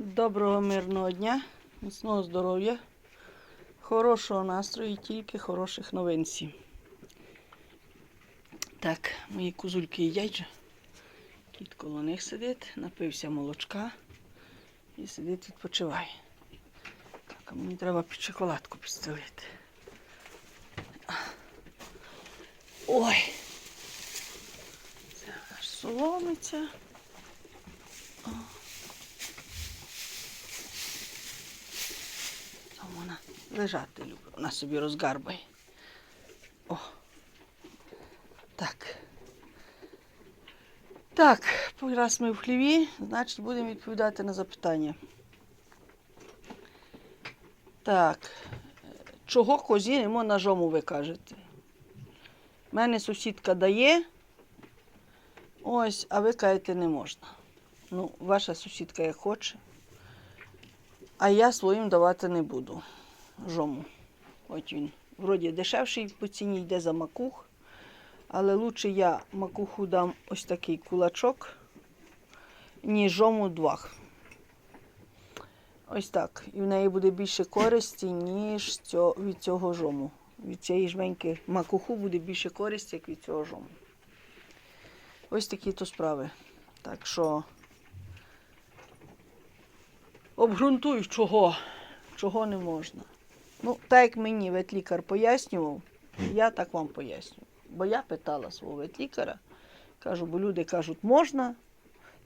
Доброго мирного дня, міцного здоров'я, хорошого настрою і тільки хороших новин всім. Так, мої козульки їдять же. Кіт коло них сидить, напився молочка і сидить відпочиває. Так, а мені треба під шоколадку підстелити. Ой! Це аж соломиться. Там вона лежати любить, вона собі розгарбає. О. Так. Так, раз ми в хліві, значить будемо відповідати на запитання. Так. Чого козі нема ножому, ви кажете? У мене сусідка дає. Ось, а ви кажете, не можна. Ну, ваша сусідка як хоче. А я своїм давати не буду. Жому. От він. Вроді дешевший по ціні йде за макух. Але лучше я макуху дам ось такий кулачок, ніж жому двох. Ось так. І в неї буде більше користі, ніж від цього жому. Від цієї жменьки макуху буде більше користі, як від цього жому. Ось такі то справи. Так що обґрунтуй, чого, чого не можна. Ну, так як мені ветлікар пояснював, я так вам поясню. Бо я питала свого ветлікаря, кажу, бо люди кажуть, можна.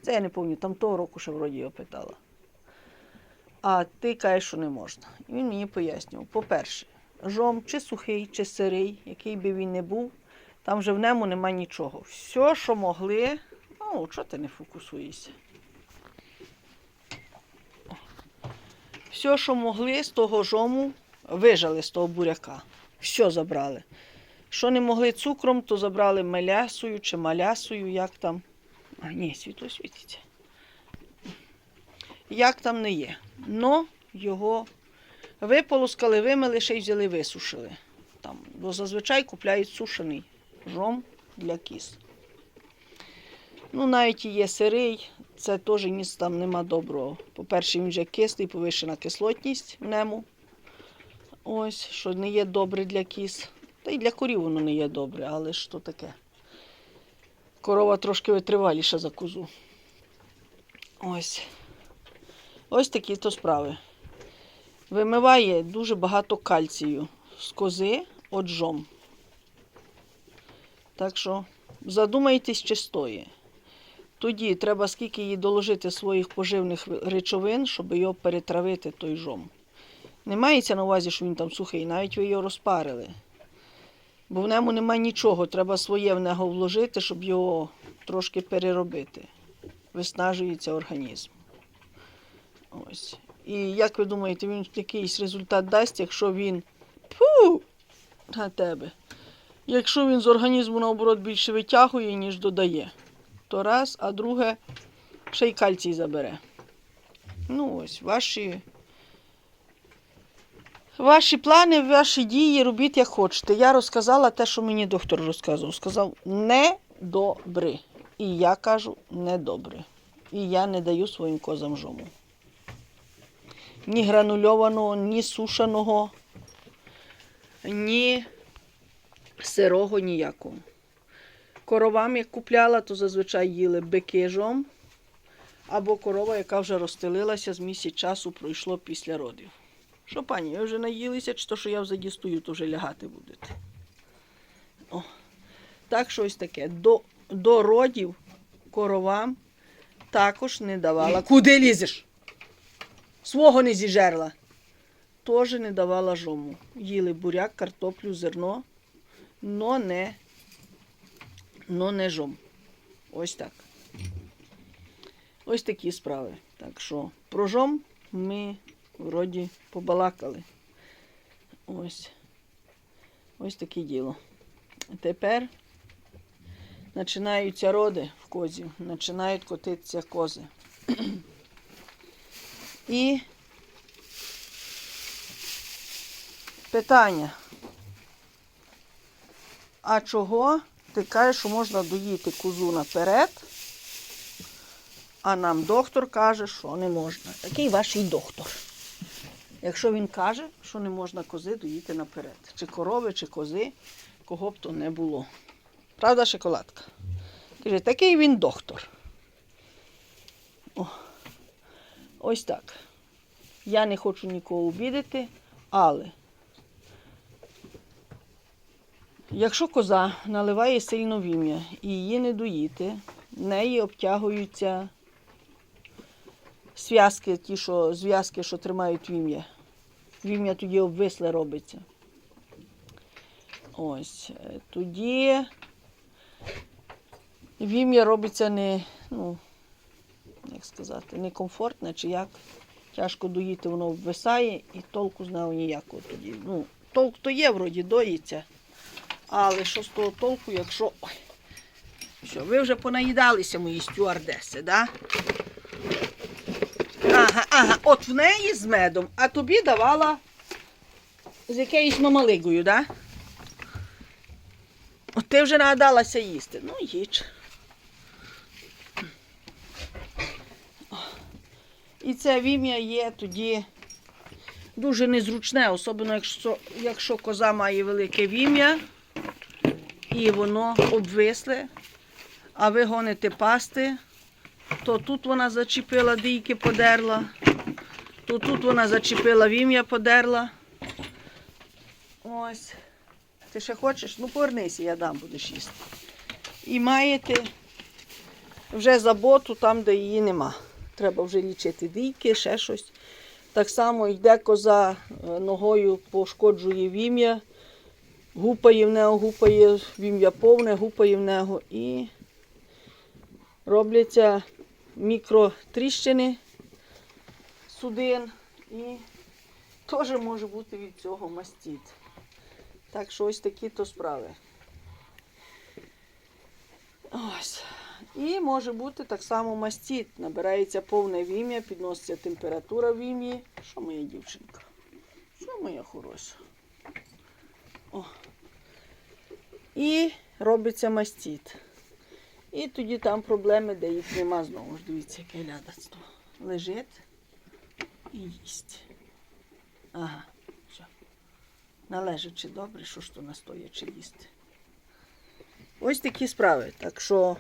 Це я не пам'ятаю, там того року ще вроді його питала. А ти кажеш, що не можна. І він мені пояснював. По-перше, жом чи сухий, чи сирий, який би він не був, там вже в ньому нема нічого. Все, що могли, ну, чого ти не фокусуєшся? Все, що могли з того жому, вижали з того буряка. Все забрали. Що не могли цукром, то забрали мелясою чи малясою, як там. А, ні, світло світиться. Як там не є. Но його виполоскали, вимили, ще й взяли, висушили. Там, бо зазвичай купляють сушений жом для кіз. Ну, навіть є сирий, це теж ніс там нема доброго. По-перше, він вже кислий, повищена кислотність в ньому. Ось, що не є добре для кіз. Та й для корів воно не є добре, але то таке. Корова трошки витриваліша за козу. Ось. Ось такі то справи. Вимиває дуже багато кальцію з кози от жом. Так що задумайтесь, чи стоїть. Тоді треба скільки їй доложити своїх поживних речовин, щоб його перетравити той жом. Не мається на увазі, що він там сухий, навіть ви його розпарили. Бо в ньому немає нічого, треба своє в нього вложити, щоб його трошки переробити. Виснажується організм. Ось. І як ви думаєте, він якийсь результат дасть, якщо він Фу! на тебе. Якщо він з організму, наоборот, більше витягує, ніж додає, то раз, а друге, ще й кальцій забере. Ну ось, ваші, ваші плани, ваші дії робіть як хочете. Я розказала те, що мені доктор розказував. Сказав, не добре. І я кажу, не добре. І я не даю своїм козам жому. Ні гранульованого, ні сушеного, ні сирого ніякого. Коровам, як купляла, то зазвичай їли бики жом, або корова, яка вже розстелилася з місяць часу пройшло після родів. Що, пані, ви вже наїлися, чи то, що я взаді стою, то вже лягати будете. О. Так, щось таке. До, до родів коровам також не давала. Куди лізеш? Свого не зіжерла. Теж не давала жому. Їли буряк, картоплю, зерно, но не, но не жом. Ось так. Ось такі справи. Так що про жом ми вроді побалакали. Ось. Ось таке діло. Тепер починаються роди в козі, починають котитися кози. І питання. А чого ти кажеш, що можна доїти козу наперед, А нам доктор каже, що не можна. Такий ваш доктор. Якщо він каже, що не можна кози доїти наперед. Чи корови, чи кози, кого б то не було. Правда, шоколадка? Каже, такий він доктор. О, ось так. Я не хочу нікого обідати, але якщо коза наливає сильно вім'я і її не доїти, в неї обтягуються зв'язки, ті, що, зв'язки, що тримають вім'я. Вім'я тоді обвисле робиться. Ось. е, Тоді вім'я робиться не, ну, як сказати, некомфортне чи як. Тяжко доїти, воно обвисає і толку з нього ніякого тоді. Ну, толк то є, вроді доїться. Але що з того толку, якщо. Ой. Що, ви вже понаїдалися, мої стюардеси, да? Ага, от в неї з медом, а тобі давала з якоюсь мамалигою, да? От ти вже нагадалася їсти. Ну, їж. І це вім'я є тоді дуже незручне, особливо якщо, якщо коза має велике вім'я і воно обвисле, а ви гоните пасти, то тут вона зачепила дійки, подерла, то тут вона зачепила вім'я, подерла. Ось. Ти ще хочеш? Ну повернися, я дам, будеш їсти. І маєте вже заботу там, де її нема. Треба вже лічити дійки, ще щось. Так само йде коза е, ногою, пошкоджує вім'я, гупає в нього, гупає вім'я повне, гупає в нього і робляться мікротріщини судин і теж може бути від цього мастіт. Так що ось такі то справи. Ось. І може бути так само мастіт. Набирається повне вім'я, підноситься температура в вім'ї. Що моя дівчинка? Що моя хороша? О. І робиться мастіт. І тоді там проблеми, де їх нема знову ж. Дивіться, яке лядацтво. Лежить і їсть. Ага, все. Належачи добре, що ж то настоячи їсти. Ось такі справи. Так що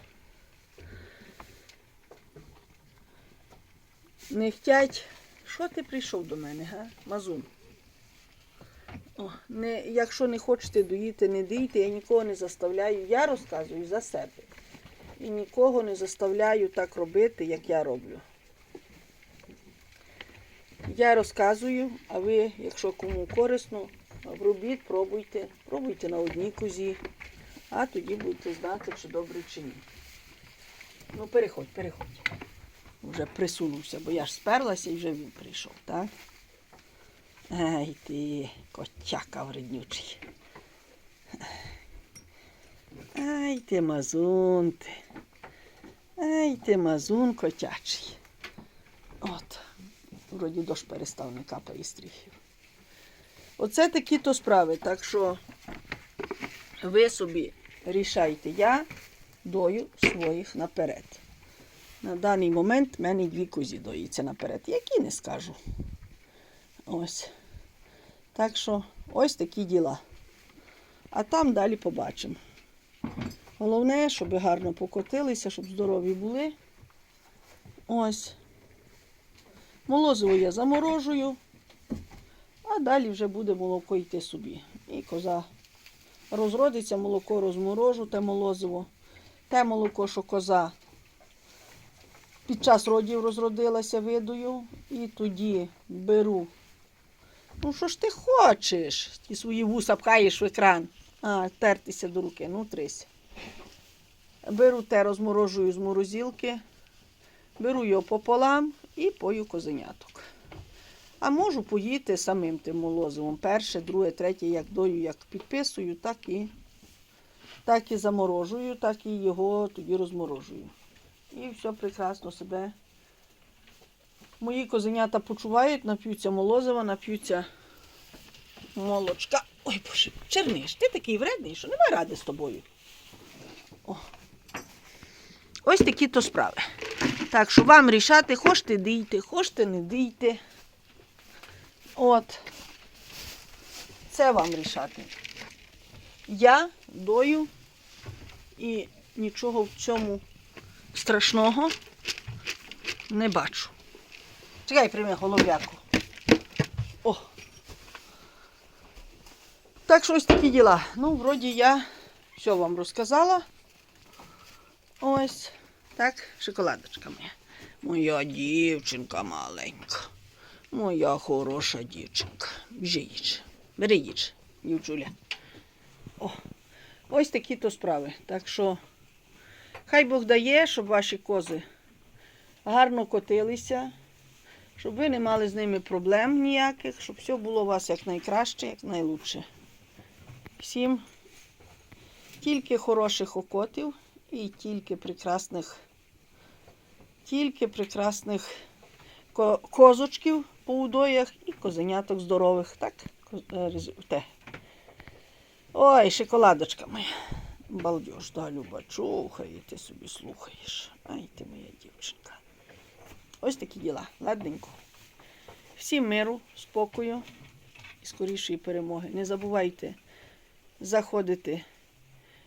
не хтять. Що ти прийшов до мене, га? Мазун? О, не, якщо не хочете доїти, не дійте, я нікого не заставляю. Я розказую за себе. І нікого не заставляю так робити, як я роблю. Я розказую, а ви, якщо кому корисно, робіть, пробуйте. Пробуйте на одній козі, а тоді будете знати, чи добре, чи ні. Ну, переходь, переходь. Вже присунувся, бо я ж сперлася і вже він прийшов, так? Ай ти, котяка вреднючий. Ай ти мазун ти. Ай ти мазун котячий. От. Вроді дощ перестав не капає стріхів. Оце такі то справи. Так що ви собі рішайте. Я дою своїх наперед. На даний момент в мене дві козі доїться наперед. Які не скажу. Ось. Так що ось такі діла. А там далі побачимо. Головне, щоб гарно покотилися, щоб здорові були. Ось. Молозиво я заморожую, а далі вже буде молоко йти собі. І коза розродиться, молоко розморожу, те молозиво. Те молоко, що коза під час родів розродилася, видую, і тоді беру. Ну, що ж ти хочеш? Ті свої вуса пхаєш в екран. А, тертися до руки, ну трись. Беру те, розморожую з морозилки, беру його пополам і пою козеняток. А можу поїти самим тим молозивом. Перше, друге, третє, як дою, як підписую, так і, так і заморожую, так і його тоді розморожую. І все прекрасно себе. Мої козенята почувають, нап'ються молозива, нап'ються молочка. Ой, боже, черниш, ти такий вредний, що нема ради з тобою. О. Ось такі то справи. Так що вам рішати, хочете дійте, хочете не дійте. От. Це вам рішати. Я дою і нічого в цьому страшного не бачу. Чекай, прийми голуб'яку. О. Так що ось такі діла. Ну, вроді я все вам розказала. Ось. Так, шоколадочка моя. Моя дівчинка маленька. Моя хороша дівчинка. Біжи їж. Бери їж, дівчуля. О, ось такі то справи. Так що хай Бог дає, щоб ваші кози гарно котилися, щоб ви не мали з ними проблем ніяких, щоб все було у вас як найкраще, як найлучше. Всім тільки хороших окотів і тільки прекрасних, тільки прекрасних козочків по удоях і козеняток здорових. Так? Е, те. Ой, шоколадочка моя. Балдеж, да, Люба, чухає, ти собі слухаєш. Ай ти моя дівчинка. Ось такі діла. Ладненько. Всім миру, спокою і скорішої перемоги. Не забувайте заходити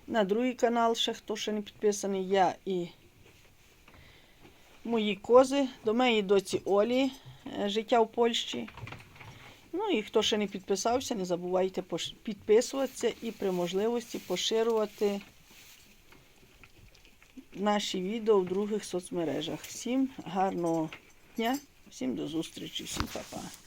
на другий канал, ще хто ще не підписаний, я і мої кози, до моєї доці Олі, е, життя в Польщі. Ну і хто ще не підписався, не забувайте підписуватися і при можливості поширювати наші відео в других соцмережах. Всім гарного дня, всім до зустрічі, всім па-па.